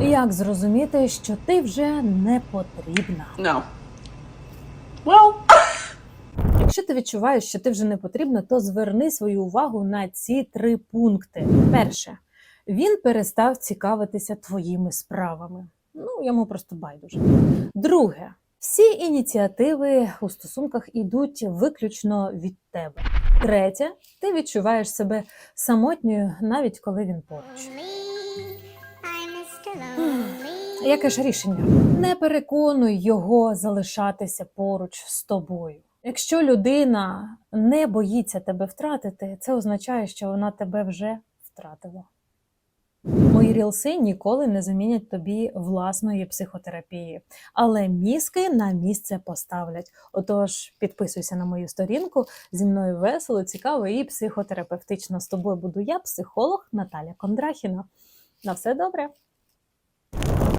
Як зрозуміти, що ти вже не потрібна? No. Well, Якщо ти відчуваєш, що ти вже не потрібна, то зверни свою увагу на ці три пункти. Перше, він перестав цікавитися твоїми справами. Ну, йому просто байдуже. Друге, всі ініціативи у стосунках ідуть виключно від тебе. Третє, ти відчуваєш себе самотньою, навіть коли він поруч. Яке ж рішення? Не переконуй його залишатися поруч з тобою. Якщо людина не боїться тебе втратити, це означає, що вона тебе вже втратила. Мої рілси ніколи не замінять тобі власної психотерапії, але мізки на місце поставлять. Отож, підписуйся на мою сторінку. Зі мною весело, цікаво і психотерапевтично. З тобою буду я, психолог Наталя Кондрахіна. На все добре!